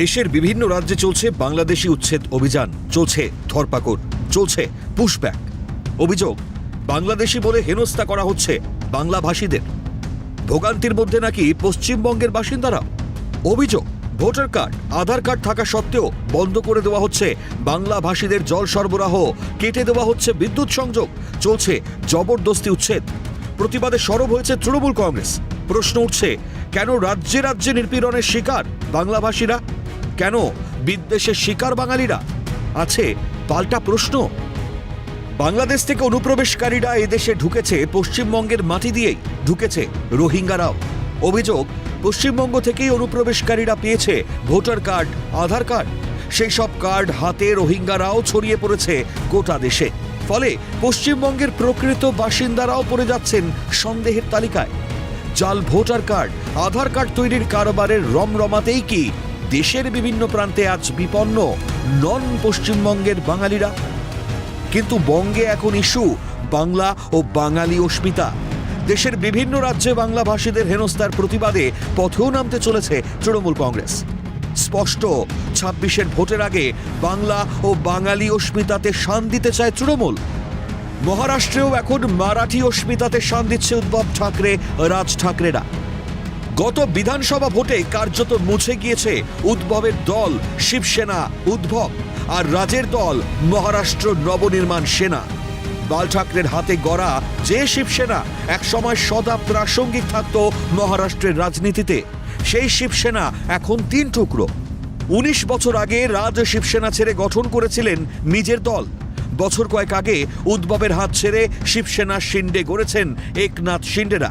দেশের বিভিন্ন রাজ্যে চলছে বাংলাদেশি উচ্ছেদ অভিযান। চলছে ধরপাকড়, চলছে পুশব্যাক অভিযোগ, বাংলাদেশি বলে হেনস্থা করা হচ্ছে বাংলা ভাষীদের ভোগান্তির মধ্যে নাকি পশ্চিমবঙ্গের বাসিন্দারা? অভিযোগ, ভোটার কার্ড, আধার কার্ড থাকা সত্ত্বেও বন্ধ করে দেওয়া হচ্ছে বাংলা ভাষীদের জল সরবরাহ, কেটে দেওয়া হচ্ছে বিদ্যুৎ সংযোগ, চলছে জবরদস্তি উচ্ছেদ। প্রতিবাদে সরব হয়েছে তৃণমূল কংগ্রেস। প্রশ্ন উঠছে, কেন রাজ্যে রাজ্যে নির্পীড়নের শিকার বাংলাভাষীরা? কেন বিদ্বেষের শিকার বাঙালিরা? আছে পাল্টা প্রশ্ন। বাংলাদেশ থেকে অনুপ্রবেশকারীরা এদেশে ঢুকেছে, পশ্চিমবঙ্গের মাটি দিয়েই ঢুকেছে রোহিঙ্গারাও। অভিযোগ, পশ্চিমবঙ্গ থেকেই অনুপ্রবেশকারীরা পেয়েছে ভোটার কার্ড, আধার কার্ড। সেই সব কার্ড হাতে রোহিঙ্গারাও ছড়িয়ে পড়েছে গোটা দেশে। ফলে পশ্চিমবঙ্গের প্রকৃত বাসিন্দারাও পড়ে যাচ্ছেন সন্দেহের তালিকায়। জাল ভোটার কার্ড, আধার কার্ড তৈরির কারবারের রমরমাতেই কি দেশের বিভিন্ন প্রান্তে আজ বিপন্ন নন পশ্চিমবঙ্গের বাঙালিরা। কিন্তু বঙ্গে এখন ইস্যু, বাংলা ও বাঙালি অস্মিতা। দেশের বিভিন্ন রাজ্যে বাংলা ভাষীদের হেনস্থার প্রতিবাদে পথেও নামতে চলেছে তৃণমূল কংগ্রেস। স্পষ্ট, ছাব্বিশের ভোটের আগে বাংলা ও বাঙালি অস্মিতাতে শান দিতে চায় তৃণমূল। মহারাষ্ট্রেও এখন মারাঠি অস্মিতাতে শান দিচ্ছে উদ্ভব ঠাকরে, রাজ ঠাকরেরা। গত বিধানসভা ভোটে কার্যত মুছে গিয়েছে উদ্ভবের দল শিবসেনা উদ্ভব আর রাজের দল মহারাষ্ট্র নবনির্মাণ সেনা। বাল ঠাকরের হাতে গড়া যে শিবসেনা একসময় সদা প্রাসঙ্গিক থাকত মহারাষ্ট্রের রাজনীতিতে, সেই শিবসেনা এখন তিন টুকরো। উনিশ বছর আগে রাজ শিবসেনা ছেড়ে গঠন করেছিলেন নিজের দল। বছর কয়েক আগে উদ্ভবের হাত ছেড়ে শিবসেনা শিন্ডে গড়েছেন একনাথ শিন্ডেরা।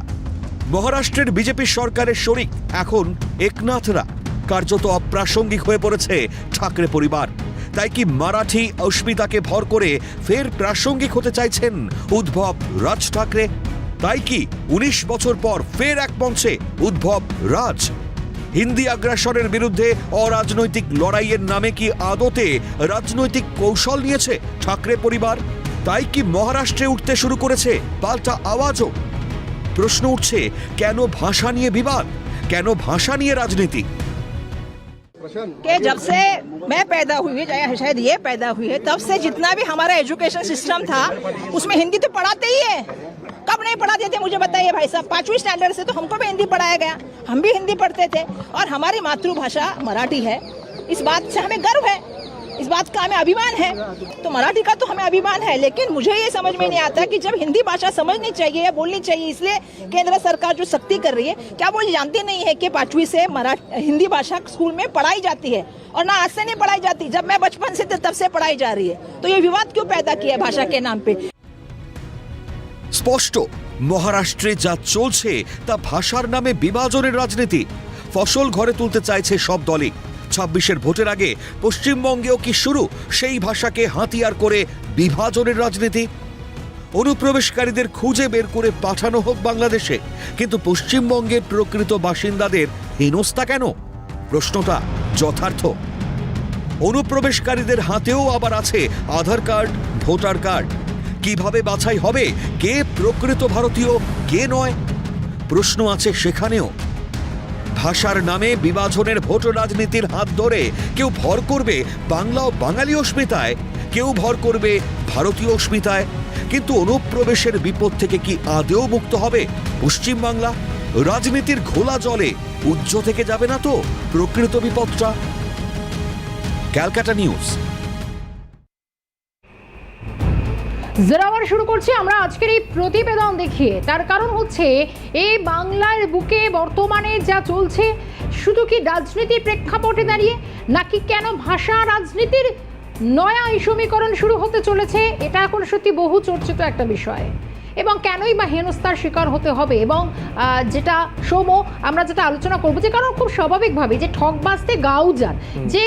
মহারাষ্ট্রের বিজেপি সরকারের শরিক এখন একনাথরা কার্যত অপ্রাসঙ্গিক হয়ে পড়েছে ঠাকরে পরিবার। তাই কি মারাঠি অস্মিতাকে ভর করে ফের প্রাসঙ্গিক হতে চাইছেন উদ্ভব রাজ ঠাকরে? তাই কি উনিশ বছর পর ফের এক মঞ্চে উদ্ভব রাজ? হিন্দি আগ্রাসনের বিরুদ্ধে অরাজনৈতিক লড়াইয়ের নামে কি আদতে রাজনৈতিক কৌশল নিয়েছে ঠাকরে পরিবার? তাই কি মহারাষ্ট্রে উঠতে শুরু করেছে পাল্টা আওয়াজও? প্রশ্ন উঠছে কেন ভাষা নিয়ে বিবাদ কেন ভাষা নিয়ে রাজনীতি कि जब से मैं पैदा हुई है या शायद ये पैदा हुई है तब से जितना भी हमारा एजुकेशन सिस्टम था उसमें हिंदी तो पढ़ाते ही है कब नहीं पढ़ाते थे मुझे बताइए भाई साहब पांचवी स्टैंडर्ड से तो हमको भी हिंदी पढ़ाया गया हम भी हिंदी पढ़ते थे और हमारी मातृभाषा मराठी है इस बात से हमें गर्व है इस बात का हमें अभिमान है तो मराठी का तो हमें अभिमान है लेकिन मुझे ये समझ में नहीं आता कि जब हिंदी भाषा समझनी चाहिए या बोलनी चाहिए इसलिए केंद्र सरकार जो सख्ती कर रही है क्या वो जानती नहीं है कि पांचवी से मरा हिंदी भाषा स्कूल में पढ़ाई जाती है और ना आज से नहीं पढ़ाई जाती जब मैं बचपन से थी, तब से पढ़ाई जा रही है तो ये विवाद क्यों पैदा किया है भाषा के नाम पे স্পষ্ট মহারাষ্ট্রে যা চলছে তা ভাষার নামে বিভাজনের রাজনীতি ফসল ঘরে তুলতে চাইছে সব দলই ছাব্বিশের ভোটের আগে পশ্চিমবঙ্গেও কি শুরু? সেই ভাষাকে হাতিয়ার করে বিভাজনের রাজনীতি? অনুপ্রবেশকারীদের খুঁজে বের করে পাঠানো হোক বাংলাদেশে, কিন্তু পশ্চিমবঙ্গের প্রকৃত বাসিন্দাদের হেনস্থা কেন? প্রশ্নটা যথার্থ। অনুপ্রবেশকারীদের হাতেও আবার আছে আধার কার্ড, ভোটার কার্ড। কীভাবে বাছাই হবে? কে প্রকৃত ভারতীয়, কে নয়? প্রশ্ন আছে সেখানেও। ভাষার নামে বিভাজনের ভোট রাজনীতির হাত ধরে কেউ ভর করবে বাংলা ও বাঙালি অস্মিতায়, কেউ ভর করবে ভারতীয় অস্মিতায়। কিন্তু অনুপ্রবেশের বিপদ থেকে কি আদেও মুক্ত হবে পশ্চিমবাংলা? রাজনীতির ঘোলা জলে উজ্জ থেকে যাবে না তো প্রকৃত বিপদটা? ক্যালকাটা নিউজ। জেরাওয়ার শুরু করছি আমরা আজকের এই প্রতিবেদন দেখিয়ে। তার কারণ হচ্ছে, এই বাংলার বুকে বর্তমানে যা চলছে, শুধু কি রাজনীতির প্রেক্ষাপটে দাঁড়িয়ে, নাকি কেন ভাষা রাজনীতির নয়া এই সমীকরণ শুরু হতে চলেছে, এটা এখন সত্যি বহু চর্চিত একটা বিষয়। এবং কেনই বা হেনস্থার শিকার হতে হবে? এবং যেটা সোম আমরা যেটা আলোচনা করব যে কারণ খুব স্বাভাবিকভাবে যে ঠক বাজতে গাও যান যে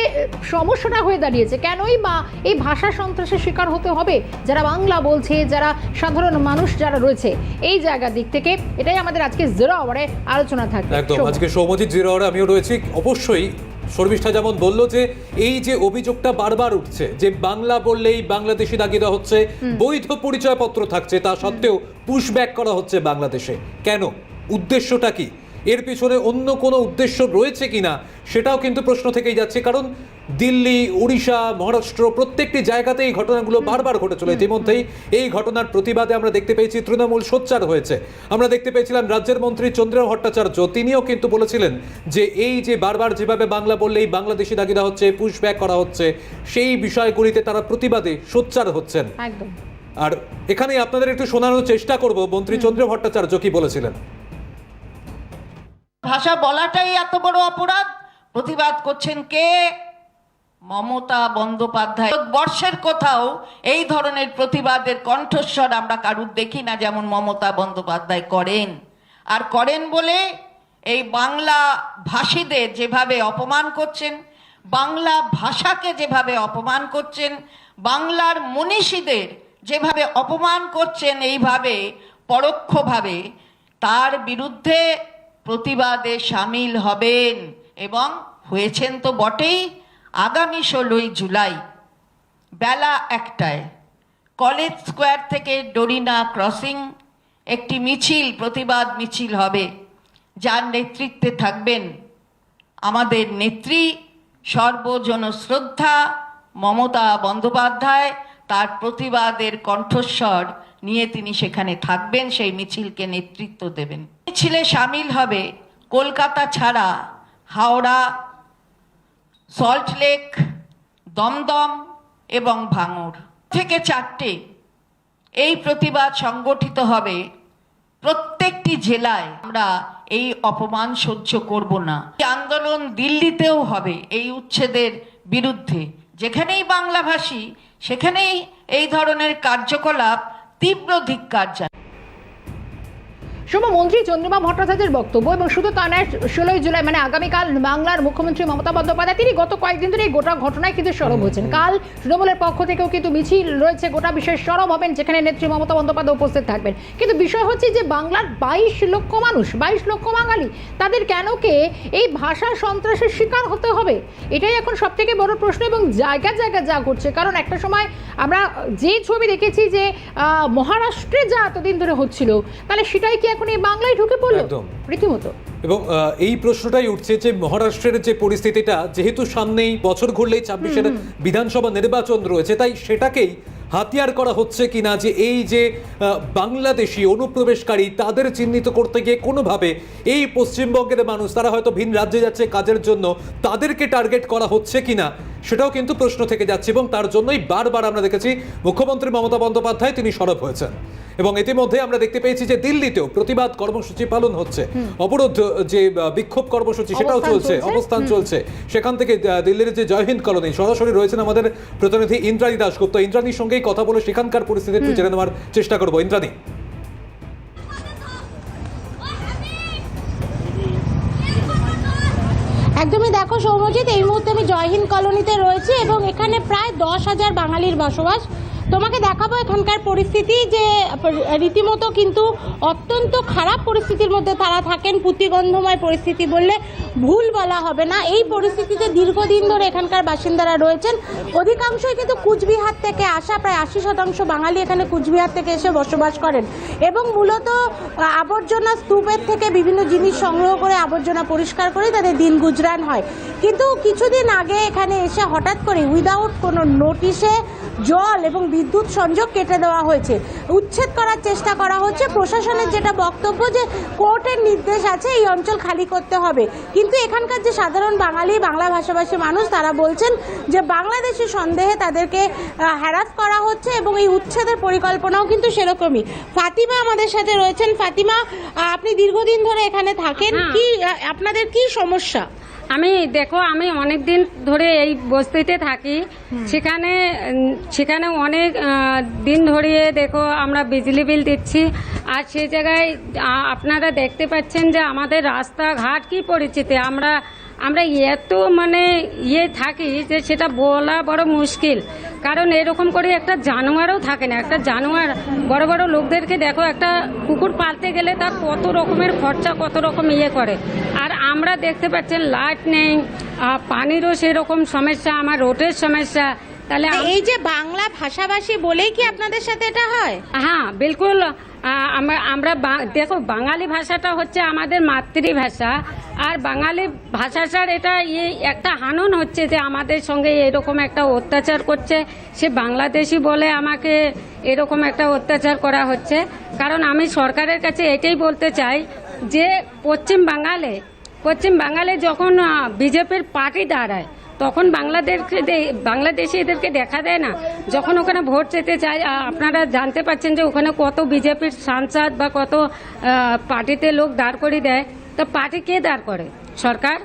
সমস্যাটা হয়ে দাঁড়িয়েছে কেনই বা এই ভাষা সন্ত্রাসের শিকার হতে হবে? যারা বাংলা বলছে যারা সাধারণ মানুষ যারা রয়েছে এই জায়গার দিক থেকে এটাই আমাদের আজকে জিরো আওয়ারে আলোচনা থাকবে। একদম আজকে সৌমজিৎ জিরোয়ারে আমিও রয়েছি। অবশ্যই শর্মিষ্ঠা যেমন বলল যে এই যে অভিযোগটা বারবার উঠছে যে বাংলা বললেই বাংলাদেশি দাগিদা দেওয়া হচ্ছে বৈধ পরিচয়পত্র থাকছে তা সত্ত্বেও পুশব্যাক করা হচ্ছে বাংলাদেশে। কেন? উদ্দেশ্যটা কি? এর পিছনে অন্য কোনো উদ্দেশ্য রয়েছে কিনা? সেটাও কিন্তু প্রশ্ন থেকেই যাচ্ছে। কারণ দিল্লি উড়িষ্যা মহারাষ্ট্র প্রত্যেকটি জায়গাতে এই ঘটনাগুলো বারবার ঘটে চলে ইতিমধ্যেই এই ঘটনার প্রতিবাদে আমরা দেখতে পেয়েছি তৃণমূল সোচ্চার হয়েছে। আমরা দেখতে পেয়েছিলাম রাজ্যের মন্ত্রী চন্দ্র ভট্টাচার্য। তিনিও কিন্তু বলেছিলেন যে এই যে বারবার যেভাবে বাংলা বললেই বাংলাদেশি দাগিদা হচ্ছে পুশব্যাক করা হচ্ছে সেই বিষয়গুলিতে তারা প্রতিবাদে সোচ্চার হচ্ছেন। একদম। আর এখানে আপনাদের একটু শোনানোর চেষ্টা করব মন্ত্রী চন্দ্র ভট্টাচার্য কি বলেছিলেন? ভাষা বলাটাই এত বড় অপরাধ। প্রতিবাদ করছেন কে? মমতা বন্দ্যোপাধ্যায়। বর্ষের কোথাও এই ধরনের প্রতিবাদের কণ্ঠস্বর আমরা কারুর দেখি না যেমন মমতা বন্দ্যোপাধ্যায় করেন। আর করেন বলে এই বাংলা ভাষীদের যেভাবে অপমান করছেন, বাংলা ভাষাকে যেভাবে অপমান করছেন, বাংলার মনীষীদের যেভাবে অপমান করছেন এইভাবে, পরোক্ষভাবে তার বিরুদ্ধে প্রতিবাদে সামিল হবেন এবং হয়েছেন তো বটেই। আগামী ষোলোই জুলাই, বেলা একটায় কলেজ স্কোয়ার থেকে ডরিনা ক্রসিং একটি মিছিল, প্রতিবাদ মিছিল হবে। যার নেতৃত্বে থাকবেন আমাদের নেত্রী সর্বজন শ্রদ্ধা মমতা বন্দ্যোপাধ্যায়। তার প্রতিবাদের কণ্ঠস্বর নিয়ে তিনি সেখানে থাকবেন, সেই মিছিলকে নেতৃত্ব দেবেন। মিছিলে সামিল হবে কলকাতা ছাড়া হাওড়া সল্টলেক দমদম এবং ভাঙড়। থেকে চারটে। এই প্রতিবাদ সংগঠিত হবে প্রত্যেকটি জেলায়। আমরা এই অপমান সহ্য করব না। আন্দোলন দিল্লিতেও হবে এই উচ্ছেদের বিরুদ্ধে। যেখানেই বাংলাভাষী, সেখানেই এই ধরনের কার্যকলাপ তীব্র ধিক্কার যায় শুভ মন্ত্রী চন্দ্রিমা ভট্টাচার্যের বক্তব্য এবং শুধু তা নয়, ষোলোই জুলাই মানে আগামীকাল বাংলার মুখ্যমন্ত্রী মমতা বন্দ্যোপাধ্যায়, তিনি গত কয়েকদিন ধরে এই গোটা ঘটনায় কিন্তু সরব হয়েছেন। কাল তৃণমূলের পক্ষ থেকেও কিন্তু মিছিল রয়েছে, গোটা বিশেষ সরব হবেন যেখানে নেত্রী মমতা বন্দ্যোপাধ্যায় উপস্থিত থাকবেন। কিন্তু বিষয় হচ্ছে যে বাংলার বাইশ লক্ষ মানুষ, বাইশ লক্ষ বাঙালি, তাদের কেন কে এই ভাষা সন্ত্রাসের শিকার হতে হবে? এটাই এখন সব থেকে বড় প্রশ্ন এবং জায়গা জায়গা যা ঘটছে। কারণ একটা সময় আমরা যে ছবি দেখেছি যে মহারাষ্ট্রে যা এতদিন ধরে হচ্ছিল, তাহলে সেটাই কি এখন এই বাংলায় ঢুকে পড়ল? একদম। রীতিমতো। এবং এই প্রশ্নটাই উঠছে যে মহারাষ্ট্রের যে পরিস্থিতিটা যেহেতু সামনেই বছর ঘুরলেই ছাব্বিশের বিধানসভা নির্বাচন রয়েছে তাই সেটাকেই হাতিয়ার করা হচ্ছে কিনা যে এই যে বাংলাদেশি অনুপ্রবেশকারী তাদের চিহ্নিত করতে গিয়ে কোনোভাবে এই পশ্চিমবঙ্গের মানুষ তারা হয়তো ভিন রাজ্যে যাচ্ছে কাজের জন্য তাদেরকে টার্গেট করা হচ্ছে কিনা? সেটাও কিন্তু প্রশ্ন থেকে যাচ্ছে এবং তার জন্যই বারবার আমরা দেখেছি মুখ্যমন্ত্রী মমতা বন্দ্যোপাধ্যায় তিনি সরব হয়েছেন। এবং ইতিমধ্যে আমরা দেখতে পেয়েছি যে দিল্লিতেও প্রতিবাদ কর্মসূচি পালন হচ্ছে। অবরোধ যে বিক্ষোভ কর্মসূচি সেটাও চলছে। অবস্থান চলছে। সেখান থেকে দিল্লির যে জয়হিন্দ কলোনি সরাসরি রয়েছেন আমাদের প্রতিনিধি ইন্দ্রাণী দাশগুপ্ত। ইন্দ্রাণীর সঙ্গেই কথা বলে সেখানকার পরিস্থিতি একটু জেনে নেওয়ার চেষ্টা করব। ইন্দ্রাণী। আমি কলোনিতে রয়েছে এবং এখানে প্রায় দশ হাজার বাঙালির বসবাস তোমাকে দেখাবো এখানকার পরিস্থিতি যে, রীতিমতো কিন্তু অত্যন্ত খারাপ পরিস্থিতির মধ্যে তারা থাকেন, পুঁতিগন্ধময় পরিস্থিতি বললে ভুল বলা হবে না। এই পরিস্থিতিতে দীর্ঘদিন ধরে এখানকার বাসিন্দারা রয়েছেন। অধিকাংশই কিন্তু কুচবিহার থেকে আসা, প্রায় আশি শতাংশ বাঙালি এখানে কুচবিহার থেকে এসে বসবাস করেন এবং মূলত, আবর্জনা স্তূপের থেকে বিভিন্ন জিনিস সংগ্রহ করে আবর্জনা পরিষ্কার করে তাদের দিন গুজরান হয়। কিন্তু কিছুদিন আগে এখানে এসে হঠাৎ করে উইদাউট কোনো নোটিশে জল এবং বিদ্যুৎ সংযোগ কেটে দেওয়া হয়েছে। উচ্ছেদ করার চেষ্টা করা হচ্ছে। প্রশাসনের যেটা বক্তব্য যে কোর্টের নির্দেশ আছে এই অঞ্চল খালি করতে হবে। কিন্তু এখানকার যে সাধারণ বাঙালি বাংলা ভাষাভাষী মানুষ তারা বলছেন যে বাংলাদেশি সন্দেহে তাদেরকে হ্যারাস করা হচ্ছে এবং এই উচ্ছেদের পরিকল্পনাও কিন্তু সেরকমই। ফাতিমা আমাদের সাথে রয়েছেন। ফাতিমা আপনি দীর্ঘদিন ধরে এখানে থাকেন। হ্যাঁ। কি আপনাদের কি সমস্যা? আমি দেখো আমি অনেক দিন ধরে এই বস্তিতে থাকি। সেখানে সেখানে অনেক দিন ধরিয়ে দেখো আমরা বিজলি বিল দিচ্ছি। আর সেই জায়গায় আপনারা দেখতে পাচ্ছেন যে আমাদের রাস্তাঘাট কি পরিচিতি? আমরা আমরা এত মানে ইয়ে থাকি যে সেটা বলা বড় মুশকিল। কারণ এরকম করে একটা জানোয়ারও থাকে না। একটা জানোয়ার, বড় বড় লোকদেরকে দেখো, একটা কুকুর পালতে গেলে তার কত রকমের খরচা, কত রকম ইয়ে করে। আর আমরা দেখতে পাচ্ছেন, লাইট নেই পানিরও সেরকম সমস্যা, আমার রোডের সমস্যা তাহলে এই যে বাংলা ভাষাভাষী বলেই কি আপনাদের সাথে এটা হয়? হ্যাঁ বিলকুল আমরা আমরা দেখো বাঙালি ভাষাটা হচ্ছে আমাদের মাতৃভাষা আর বাঙালি ভাষাটার এটা ইয়ে একটা হানন হচ্ছে যে আমাদের সঙ্গে এরকম একটা অত্যাচার করছে সে বাংলাদেশি বলে আমাকে এরকম একটা অত্যাচার করা হচ্ছে। কারণ আমি সরকারের কাছে এটাই বলতে চাই যে পশ্চিম বাঙালে পশ্চিম বাঙালে যখন বিজেপির পার্টি দাঁড়ায় তখন বাংলাদেশকে বাংলাদেশে এদেরকে দেখা দেয় না। যখন ওখানে ভোট যেতে চায় আপনারা জানতে পাচ্ছেন যে ওখানে কত বিজেপির সাংসদ বা কত পার্টিতে লোক দাঁড় করে দেয়। তো পার্টি কে দাঁড় করে? সরকার?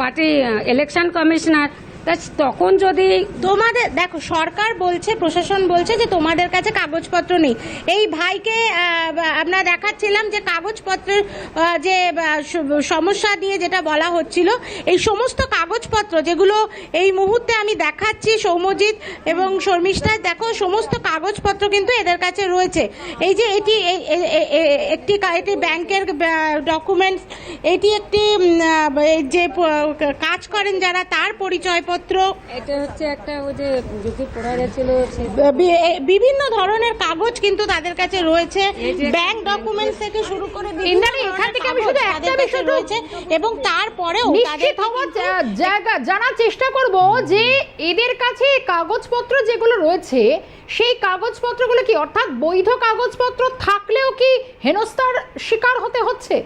পার্টি ইলেকশন কমিশনার তা তখন যদি তোমাদের, দেখো, সরকার বলছে, প্রশাসন বলছে যে তোমাদের কাছে কাগজপত্র নেই। এই ভাইকে আমরা দেখাচ্ছিলাম যে কাগজপত্রের যে সমস্যা নিয়ে যেটা বলা হচ্ছিল, এই সমস্ত কাগজপত্র যেগুলো এই মুহূর্তে আমি দেখাচ্ছি, সৌম্যজিৎ এবং শর্মিষ্ঠা দেখো, সমস্ত কাগজপত্র কিন্তু এদের কাছে রয়েছে। এই যে এটি একটি এটি ব্যাংকের ডকুমেন্টস এটি একটি যে কাজ করেন যারা, তার পরিচয়পত্র এটা হচ্ছে একটা ওই যে পড়া গেছিল বিভিন্ন ধরনের কাগজ কিন্তু তাদের কাছে রয়েছে। ব্যাংক ডকুমেন্টস থেকে শুরু করে এখান থেকে আমি শুধু একটা বিষয় রয়েছে এবং তারপরেও নিশ্চিত হওয়ার জায়গা জানার চেষ্টা করব যে এদের কাছে কাগজপত্র যেগুলো রয়েছে সেই কাগজপত্রগুলো কি অর্থাৎ বৈধ কাগজপত্র থাকলেও কি হেনস্থার শিকার হতে হচ্ছে?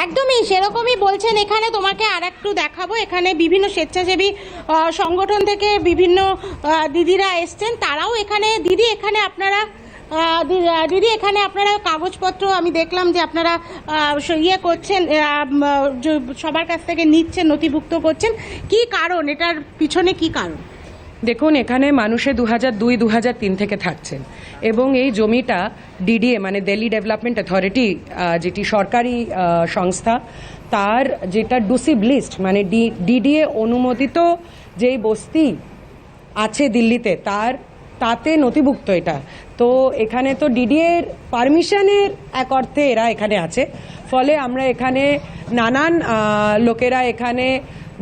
একদমই সেরকমই বলছেন। এখানে তোমাকে আর একটু দেখাবো। এখানে বিভিন্ন স্বেচ্ছাসেবী সংগঠন থেকে বিভিন্ন দিদিরা এসছেন। তারাও এখানে, দিদি এখানে আপনারা দিদি এখানে আপনারা কাগজপত্র আমি দেখলাম যে আপনারা ইয়ে করছেন সবার কাছ থেকে নিচ্ছেন, নথিভুক্ত করছেন। কি কারণ? এটার পিছনে কি কারণ? দেখুন, এখানে মানুষে দু হাজার দুই দু হাজার তিন থেকে থাকছেন। এবং এই জমিটা ডিডিএ মানে দিল্লি ডেভেলপমেন্ট অথরিটি যেটি সরকারি সংস্থা, তার যেটা ডুসিব লিস্ট মানে ডিডিএ অনুমোদিত যেই বস্তি আছে দিল্লিতে, তার, তাতে নথিভুক্ত এটা। তো এখানে তো ডিডিএর পারমিশনের এক অর্থে এরা এখানে আছে। ফলে আমরা এখানে নানান লোকেরা এখানে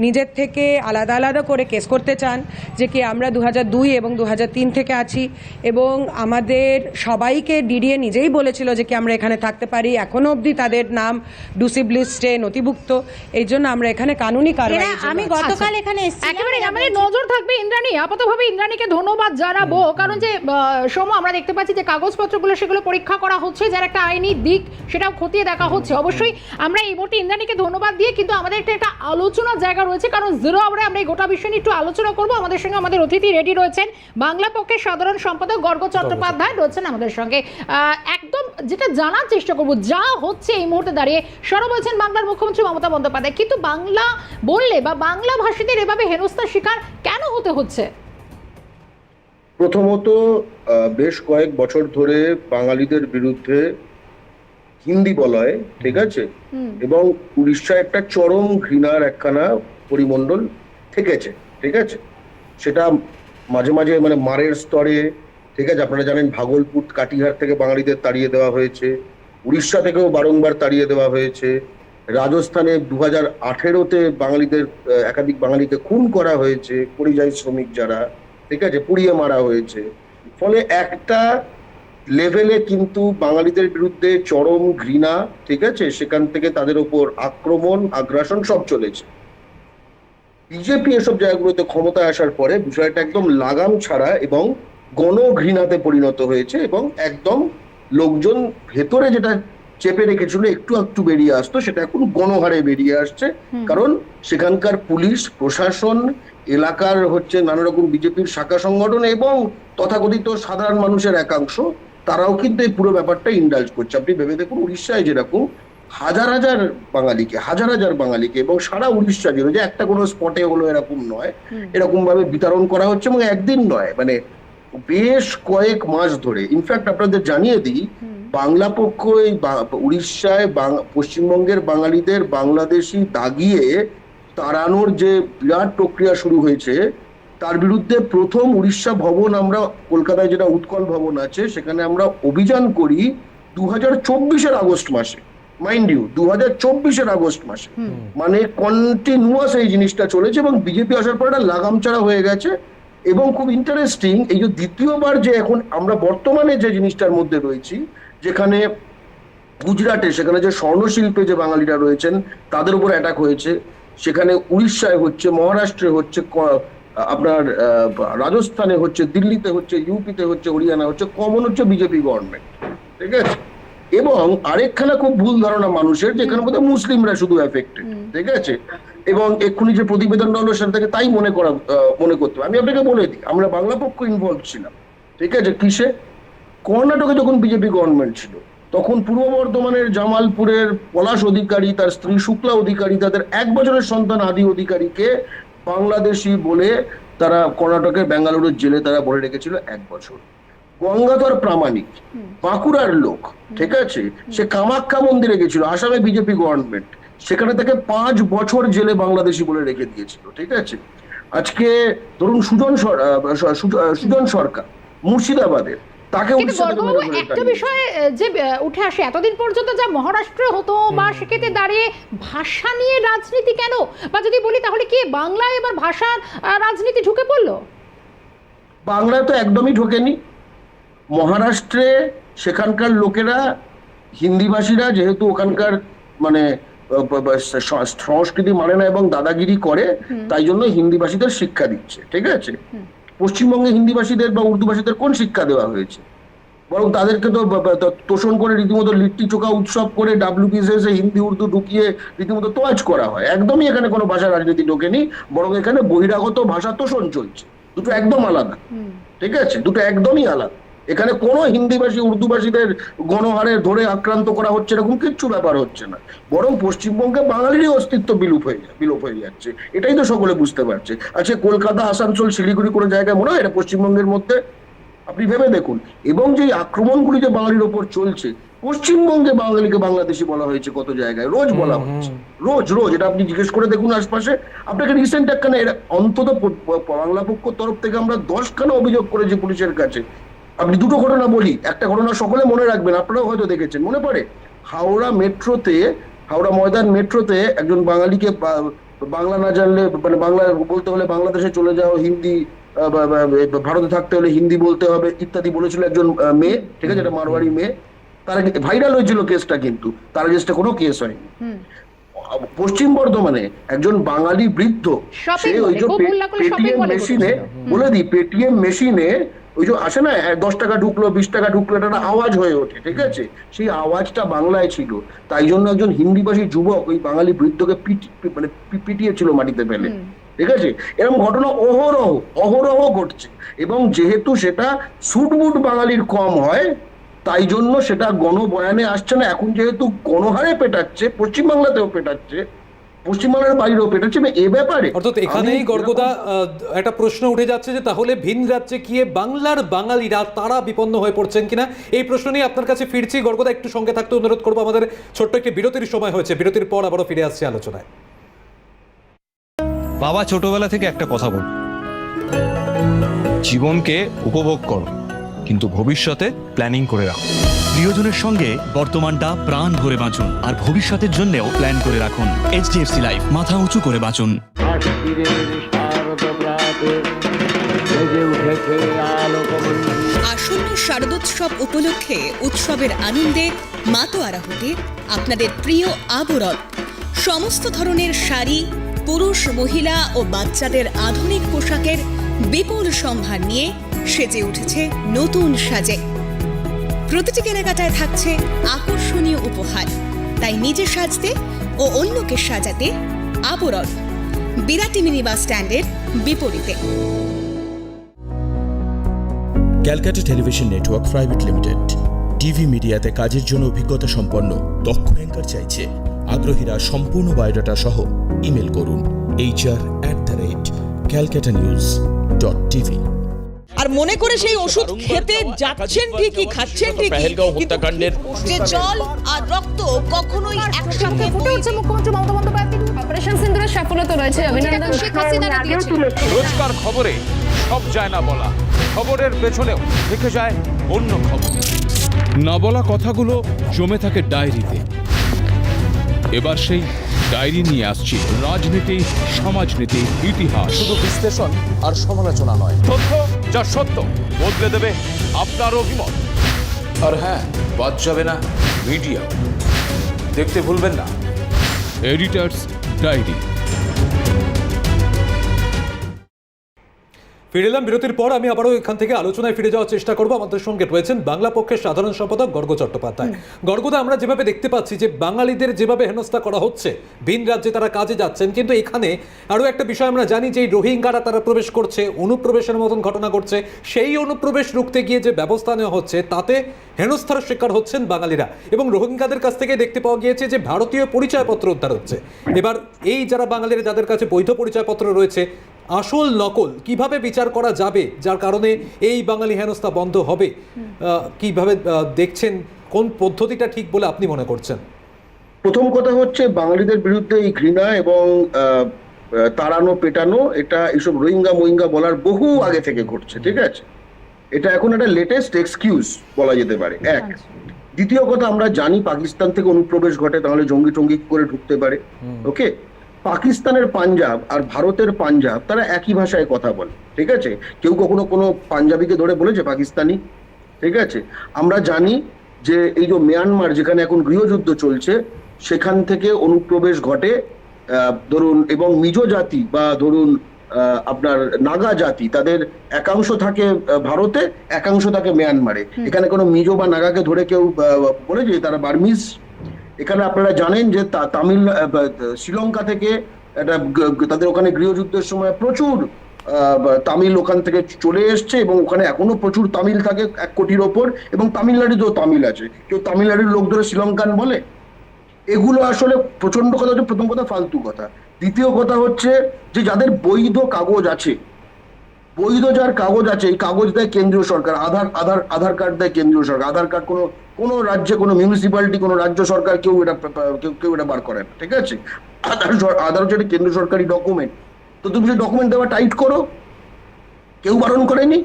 নিজের থেকে আলাদা আলাদা করে কেস করতে চান যে কি আমরা দু দুই এবং দু তিন থেকে আছি এবং আমাদের সবাইকে ডিডিএ নিজেই বলেছিল যে কি আমরা এখানে থাকতে পারি। এখনও অবধি তাদের নাম ডুসিব লিস্টে নথিভুক্ত। এই জন্য আমরা এখানে কানুনি কারণে আমি গতকাল এখানে। একেবারে আমাদের নজর থাকবে ইন্দ্রাণী। আপাতভাবে ইন্দ্রাণীকে ধন্যবাদ জানাব। কারণ যে সোম আমরা দেখতে পাচ্ছি যে কাগজপত্রগুলো সেগুলো পরীক্ষা করা হচ্ছে যার একটা আইনি দিক সেটাও খতিয়ে দেখা হচ্ছে। অবশ্যই আমরা এই মুহূর্তে ইন্দ্রাণীকে ধন্যবাদ দিয়ে কিন্তু আমাদের একটা একটা আলোচনার জায়গা রয়েছে। কারণ জিরো আওয়ারে আমরা এই গোটা বিষয় নিয়ে একটু আলোচনা করব। আমাদের সঙ্গে আমাদের অতিথি রেডি রয়েছেন বাংলা পক্ষের সাধারণ সম্পাদক গর্গ চট্টোপাধ্যায় রয়েছেন আমাদের সঙ্গে। একদম যেটা জানার চেষ্টা করব যা হচ্ছে এই মুহূর্তে দাঁড়িয়ে সরব বলছেন বাংলার মুখ্যমন্ত্রী মমতা বন্দ্যোপাধ্যায়। কিন্তু বাংলা বললে বা বাংলা ভাষীদের এভাবে হেনস্থার শিকার কেন হতে হচ্ছে? প্রথমত বেশ কয়েক বছর ধরে বাঙালিদের বিরুদ্ধে হিন্দি বলয় ঠিক আছে? এবং উড়িষ্যায় একটা চরম ঘৃণার একখানা পরিমণ্ডল থেকেছে, ঠিক আছে? সেটা মাঝে মাঝে মানে মারের স্তরে, ঠিক আছে? আপনারা জানেন ভাগলপুর, কাটিহার থেকে বাঙালিদের তাড়িয়ে দেওয়া হয়েছে, উড়িষ্যা থেকেও বারংবার তাড়িয়ে দেওয়া হয়েছে, রাজস্থানে দু হাজার আঠেরোতে বাঙালিদের একাধিক বাঙালিকে খুন করা হয়েছে, পরিযায়ী শ্রমিক যারা, ঠিক আছে? পুড়িয়ে মারা হয়েছে। ফলে একটা লেভেলে কিন্তু বাঙালিদের বিরুদ্ধে চরম ঘৃণা, ঠিক আছে? সেখান থেকে তাদের উপর আক্রমণ, আগ্রাসন সব চলেছে। বিজেপি এসব জায়গাগুলোতে ক্ষমতায় আসার পরে বিষয়টা একদম লাগাম ছাড়া এবং গণঘৃণাতে পরিণত হয়েছে এবং একদম লোকজন ভেতরে যেটা চেপে রেখেছিল একটু একটু বেরিয়ে আসতো সেটা এখন গণহারে বেরিয়ে আসছে। কারণ সেখানকার পুলিশ প্রশাসন এলাকার হচ্ছে নানা রকম বিজেপির শাখা সংগঠন এবং তথাকথিত সাধারণ মানুষের একাংশ তারাও কিন্তু এই পুরো ব্যাপারটা ইন্ডালজ করছে। আপনি ভেবে দেখুন উড়িষ্যায় যেরকম হাজার হাজার বাঙালিকে হাজার হাজার বাঙালিকে এবং সারা উড়িষ্যা জুড়ে যে একটা কোনো স্পটে হলো এরকম নয়। এরকম ভাবে বিতরণ করা হচ্ছে এবং একদিন নয় মানে বেশ কয়েক মাস ধরে। ইনফ্যাক্ট আপনাদের জানিয়ে দিই বাংলা পক্ষ এই উড়িষ্যায় পশ্চিমবঙ্গের বাঙালিদের বাংলাদেশি দাগিয়ে তাড়ানোর যে বিরাট প্রক্রিয়া শুরু হয়েছে তার বিরুদ্ধে প্রথম উড়িষ্যা ভবন আমরা কলকাতায় যেটা উৎকল ভবন আছে সেখানে আমরা অভিযান করি দু হাজার চব্বিশের আগস্ট মাসে। মাইন্ড ইউ দু হাজার চব্বিশের আগস্ট মাসে। মানে কন্টিনিউয়াস এই জিনিসটা চলেছে এবং বিজেপি আসার পর একটা লাগাম ছাড়া হয়ে গেছে এবং খুব ইন্টারেস্টিং এই যে দ্বিতীয়বার যে এখন আমরা বর্তমানে যে জিনিসটার মধ্যে রয়েছি যেখানে গুজরাটে সেখানে যে স্বর্ণশিল্পে যে বাঙালিরা রয়েছেন তাদের উপর অ্যাটাক হয়েছে। সেখানে উড়িষ্যায় হচ্ছে মহারাষ্ট্রে হচ্ছে ক- আপনার আহ, রাজস্থানে হচ্ছে দিল্লিতে হচ্ছে ইউপিতে হচ্ছে হরিয়ানা হচ্ছে কমন হচ্ছে বিজেপি গভর্নমেন্ট ঠিক আছে? এবং আরেকখানা খুব ভুল ধারণা মানুষের যেখানে বোধহয় মুসলিমরা শুধু এফেক্টেড ঠিক আছে? এবং এক্ষুনি যে প্রতিবেদনটা হলো সেটা থেকে তাই মনে করা মনে করতে হবে। আমি আপনাকে বলে দিই আমরা বাংলা পক্ষ ইনভলভ ছিলাম ঠিক আছে? কিসে? কর্ণাটকে যখন বিজেপি গভর্নমেন্ট ছিল তখন পূর্ব বর্ধমানের জামালপুরের পলাশ অধিকারী তার স্ত্রী শুক্লা অধিকারী তাদের এক বছরের সন্তান আদি অধিকারীকে বাংলাদেশি বলে তারা কর্ণাটকের বেঙ্গালুরুর জেলে তারা বলে রেখেছিল এক বছর। গঙ্গাধর প্রামাণিক বাঁকুড়ার লোক ঠিক আছে? সে কামাখ্যা মন্দিরে গেছিল আসামে বিজেপি গভর্নমেন্ট সেখানে তাকে পাঁচ বছর জেলে বাংলাদেশি বলে রেখে দিয়েছিল ঠিক আছে? আজকে ধরুন সুজন সুজন সরকার মুর্শিদাবাদের তাকে একটা বিষয় যে উঠে আসে এতদিন পর্যন্ত যা মহারাষ্ট্রে হতো বা সেক্ষেত্রে দাঁড়িয়ে ভাষা নিয়ে রাজনীতি কেন? বা যদি বলি তাহলে কি বাংলায় এবার ভাষার রাজনীতি ঢুকে পড়ল? বাংলায় তো একদমই ঢোকেনি। মহারাষ্ট্রে সেখানকার লোকেরা হিন্দিভাষীরা যেহেতু ওখানকার মানে সংস্কৃতি মানে না এবং দাদাগিরি করে তাই জন্য হিন্দিভাষীদের শিক্ষা দিচ্ছে ঠিক আছে? পশ্চিমবঙ্গে হিন্দিভাষীদের বা উর্দুভাষীদের কোন শিক্ষা দেওয়া হয়েছে? বরং তাদেরকে তো তোষণ করে রীতিমতো লিট্টি চোখা উৎসব করে ডাব্লিউবিসিএস এ হিন্দি উর্দু ঢুকিয়ে রীতিমতো তোয়াজ করা হয়। একদমই এখানে কোনো ভাষা রাজনীতি ঢোকেনি বরং এখানে বহিরাগত ভাষা তোষণ চলছে। দুটো একদম আলাদা। ঠিক আছে? দুটো একদমই আলাদা। এখানে কোনো হিন্দিভাষী উর্দুভাষীদের গণহারে ধরে আক্রান্ত করা হচ্ছে এরকম কিচ্ছু ব্যাপার হচ্ছে না। বরং পশ্চিমবঙ্গে বাঙালিরই অস্তিত্ব বিলুপ হয়ে বিলোপ হয়ে যাচ্ছে। এটাই তো সকলে বুঝতে পারছে। আচ্ছা কলকাতা আসানসোল শিলিগুড়ি কোনো জায়গায় মনে হয় এটা পশ্চিমবঙ্গের মধ্যে? আপনি ভেবে দেখুন। এবং যে আক্রমণগুলি যে বাঙালির ওপর চলছে পশ্চিমবঙ্গে বাঙালিকে বাংলাদেশি বলা হয়েছে কত জায়গায়? রোজ বলা হচ্ছে। রোজ রোজ। এটা আপনি জিজ্ঞেস করে দেখুন আশপাশে। আপনাকে রিসেন্ট একখানা অন্তত বাংলা পক্ষ তরফ থেকে আমরা দশখানা অভিযোগ করেছি পুলিশের কাছে। আপনি দুটো ঘটনা বলি। একটা ঘটনা সকলে মনে রাখবেন আপনারাও হয়তো দেখেছেন মনে পড়ে? হাওড়া মেট্রোতে হাওড়া ময়দান মেট্রোতে একজন বাঙালিকে বাংলা না জানলে মানে বাংলা বলতে হলে বাংলাদেশে চলে যাও হিন্দি ভারতে থাকতে হলে হিন্দি বলতে হবে ইত্যাদি বলেছিল একজন মেয়ে ঠিক আছে? এটা মারোয়ারি মেয়ে। তারা ভাইরাল হয়েছিল কেসটা কিন্তু তার কেসটা কোনো কেস হয়নি। পশ্চিম বর্ধমানে একজন বাঙালি বৃদ্ধ সে ওই যে পেটিএম মেশিনে বলে দিই পেটিএম মেশিনে ওই যে আসে না দশ টাকা ঢুকলো বিশ টাকা ঢুকলো এটা একটা আওয়াজ হয়ে ওঠে ঠিক আছে? সেই আওয়াজটা বাংলায় ছিল। তাই জন্য একজন হিন্দিভাষী যুবক ওই বাঙালি বৃদ্ধকে পিটি- মানে পিটিয়েছিল মাটিতে ফেলে ঠিক আছে? এরকম ঘটনা অহরহ অহরহ ঘটছে। এবং যেহেতু সেটা সুটবুট বাঙালির কম হয় তাই জন্য সেটা গণবয়ানে আসছে না। এখন যেহেতু গণহারে পেটাচ্ছে পশ্চিমবাংলাতেও পেটাচ্ছে পশ্চিমবাংলার বাইরেও পেটাচ্ছে এবং এ ব্যাপারে। অর্থাৎ এখানেই গর্গদা আহ, একটা প্রশ্ন উঠে যাচ্ছে যে তাহলে ভিন রাজ্যে গিয়ে বাংলার বাঙালিরা তারা বিপন্ন হয়ে পড়ছেন কিনা? এই প্রশ্ন নিয়ে আপনার কাছে ফিরছি। গর্গদা একটু সঙ্গে থাকতে অনুরোধ করব। আমাদের ছোট্ট একটি বিরতির সময় হয়েছে। বিরতির পর আবারও ফিরে আসছে আলোচনায়। বাবা ছোটবেলা থেকে একটা কথা বল। জীবনকে উপভোগ করো। কিন্তু ভবিষ্যতে প্ল্যানিং করে রাখুন প্রিয়জনের সঙ্গে বর্তমানটা প্রাণ ভরে বাঁচুন আর ভবিষ্যতের জন্যও প্ল্যান করে রাখুন। এইচডিএফসি লাইফ মাথা উঁচু করে বাঁচুন। আসন্ন শারদোৎসব উপলক্ষে উৎসবের আনন্দে মাতোয়ারা হতে আপনাদের প্রিয় আবরণ। সমস্ত ধরনের শাড়ি, পুরুষ, মহিলা ও বাচ্চাদের আধুনিক পোশাকের বিপুল সম্ভার নিয়ে সেজে উঠেছে নতুন সাজে। প্রতিটি কেনাকাটায় থাকছে আকর্ষণীয় উপহার। তাই নিজে সাজতে ও অন্যকে সাজাতে আবরণ। বিরাটি মিনি বাস স্ট্যান্ডের বিপরীতে। Calcutta television network private limited, TV মিডিয়াতে কাজের জন্য অভিজ্ঞতা সম্পন্ন, দক্ষ অ্যাঙ্কার চাইছে। আগ্রহীরা সম্পূর্ণ বায়োডাটা সহ ইমেল করুন HR at the rate Calcutta news dot TV আর মনে করে সেই ওষুধ খেতে যাচ্ছেন ঠিকই খাচ্ছেন ঠিকই হত্যাকাণ্ডের যে জল আর রক্ত কখনোই একসঙ্গে ফুটে উঠছে মুখ্যমন্ত্রী মমতা বন্দ্যোপাধ্যায়। অপারেশন সিন্দুরের রয়েছে অভিনন্দন। শেখ দিয়েছেন রোজকার খবরে সব যায় না বলা। খবরের পেছনেও থেকে যায় অন্য খবর। না বলা কথাগুলো জমে থাকে ডায়েরিতে। এবার সেই ডায়েরি নিয়ে আসছি রাজনীতি সমাজনীতি ইতিহাস। শুধু বিশ্লেষণ আর সমালোচনা নয়। তথ্য যা সত্য বদলে দেবে আপনার অভিমত। আর হ্যাঁ বাদ যাবে না মিডিয়া। দেখতে ভুলবেন না। এডিটার্স ডায়েরি ফিরে এলাম। বিরতির পর আমি আবারও এখান থেকে আলোচনায় ফিরে যাওয়ার চেষ্টা করব। আমাদের সঙ্গে রয়েছেন বাংলা পক্ষের সাধারণ সম্পাদক গর্গ চট্টোপাধ্যায়। গর্গদা আমরা যেভাবে দেখতে পাচ্ছি যে বাঙালিদের যেভাবে হেনস্থা করা হচ্ছে ভিন রাজ্যে তারা কাজে যাচ্ছেন কিন্তু এখানে আরও একটা বিষয় আমরা জানি যে এই রোহিঙ্গারা তারা প্রবেশ করছে অনুপ্রবেশের মতন ঘটনা ঘটছে। সেই অনুপ্রবেশ রুখতে গিয়ে যে ব্যবস্থা নেওয়া হচ্ছে তাতে হেনস্থার শিকার হচ্ছেন বাঙালিরা। এবং রোহিঙ্গাদের কাছ থেকে দেখতে পাওয়া গিয়েছে যে ভারতীয় পরিচয়পত্র উদ্ধার হচ্ছে। এবার এই যারা বাঙালিরা যাদের কাছে বৈধ পরিচয়পত্র রয়েছে আসল নকল কীভাবে বিচার করা যাবে যার কারণে এই বাঙালি হেনস্থা বন্ধ হবে কীভাবে দেখছেন কোন পদ্ধতিটা ঠিক বলে আপনি মনে করছেন? প্রথম কথা হচ্ছে বাঙালিদের বিরুদ্ধে এই ঘৃণা এবং তাড়ানো পেটানো এটা এইসব রোহিঙ্গা মোহিঙ্গা বলার বহু আগে থেকে ঘটছে ঠিক আছে? এটা এখন একটা লেটেস্ট এক্সকিউজ বলা যেতে পারে এক। দ্বিতীয় কথা আমরা জানি পাকিস্তান থেকে অনুপ্রবেশ ঘটে তাহলে জঙ্গি টঙ্গি করে ঢুকতে পারে ওকে পাকিস্তানের পাঞ্জাব আর ভারতের পাঞ্জাব তারা একই ভাষায় কথা বলে ঠিক আছে? কেউ কখনো কোনো পাঞ্জাবিকে ধরে বলেছে পাকিস্তানি? ঠিক আছে? আমরা জানি যে এই যে মিয়ানমার যেখানে এখন গৃহযুদ্ধ চলছে সেখান থেকে অনুপ্রবেশ ঘটে আহ, ধরুন এবং মিজো জাতি বা ধরুন আহ, আপনার নাগা জাতি তাদের একাংশ থাকে ভারতে একাংশ থাকে মিয়ানমারে। এখানে কোনো মিজো বা নাগাকে ধরে কেউ বলেছে যে তারা বার্মিজ এখানে আপনারা জানেন যে তামিল শ্রীলঙ্কা থেকে একটা তাদের ওখানে গৃহযুদ্ধের সময় প্রচুর তামিল ওখান থেকে চলে এসছে এবং ওখানে এখনও প্রচুর তামিল থাকে এক কোটির ওপর এবং তামিলনাড়ুতেও তামিল আছে। কেউ তামিলনাড়ুর লোক ধরে শ্রীলঙ্কান বলে? এগুলো আসলে প্রচণ্ড কথা হচ্ছে, প্রথম কথা ফালতু কথা। দ্বিতীয় কথা হচ্ছে যে যাদের বৈধ কাগজ আছে বৈধ যার কাগজ আছে, এই কাগজ দেয় কেন্দ্রীয় সরকার, আধার আধার আধার কার্ড দেয় কেন্দ্রীয় সরকার, আধার কার্ড কোনো কোনো রাজ্যে, কোনো মিউনিসিপ্যালিটি কোনো রাজ্য সরকার কেউ এটা, কেউ কেউ এটা বার করে না, ঠিক আছে? আধার আধার হচ্ছে কেন্দ্র সরকারি ডকুমেন্ট তো তুমি সেই ডকুমেন্ট দেওয়া টাইট করো, কেউ বারণ করেনি?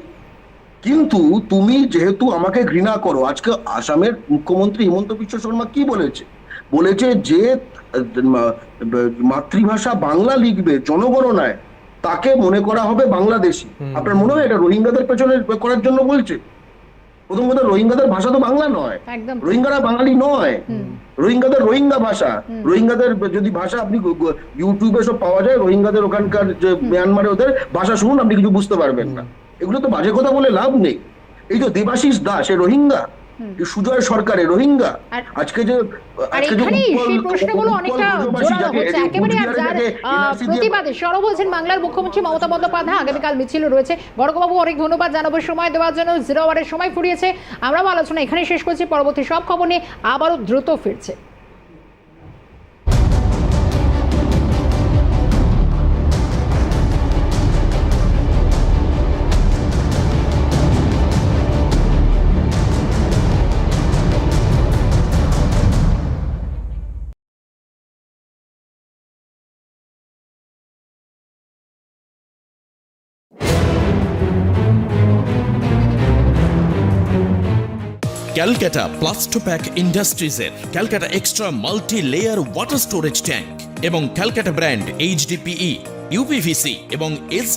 কিন্তু তুমি যেহেতু আমাকে ঘৃণা করো, আজকে আসামের মুখ্যমন্ত্রী হিমন্ত বিশ্ব শর্মা কি বলেছে? বলেছে যে মাতৃভাষা বাংলা লিখবে জনগণনায় তাকে মনে করা হবে বাংলাদেশি। আপনার মনে হয় এটা রোহিঙ্গাদের পেছনে করার জন্য বলছে? প্রথম কথা রোহিঙ্গাদের ভাষা তো বাংলা নয়। রোহিঙ্গারা বাঙালি নয়। রোহিঙ্গাদের রোহিঙ্গা ভাষা। রোহিঙ্গাদের যদি ভাষা আপনি ইউটিউবে সব পাওয়া যায় রোহিঙ্গাদের ওখানকার যে মিয়ানমারে ওদের ভাষা শুনুন আপনি কিছু বুঝতে পারবেন না। এগুলো তো বাজে কথা বলে লাভ নেই। এই যে দেবাশিস দাস এ রোহিঙ্গা। সুজয় সরকারে রোহিঙ্গা। আজকে যে আজকে যে সেই প্রশ্নগুলো অনেকটা জোরালো হচ্ছে। একেবারে আর কুচবিহারে যার যাকে আহ, NRC দিয়ে- প্রতিবাদে সরব হয়েছেন বাংলার মুখ্যমন্ত্রী মমতা বন্দ্যোপাধ্যায়। আগামীকাল মিছিল রয়েছে। অনেক ধন্যবাদ। জানাব সময় দেওয়ার জন্য জিরো আওয়ারের সময় ফুরিয়েছে। আমরাও আলোচনা এখানে শেষ করছি। পরবর্তী সব খবর নিয়ে আবারও দ্রুত ফিরছে। Calcutta Plastopack ইন্ডাস্ট্রিজের Calcutta extra multi layer water storage tank এবং ক্যালকাটা ব্র্যান্ড এইচডিপিই ইউপিভিসি এবং এস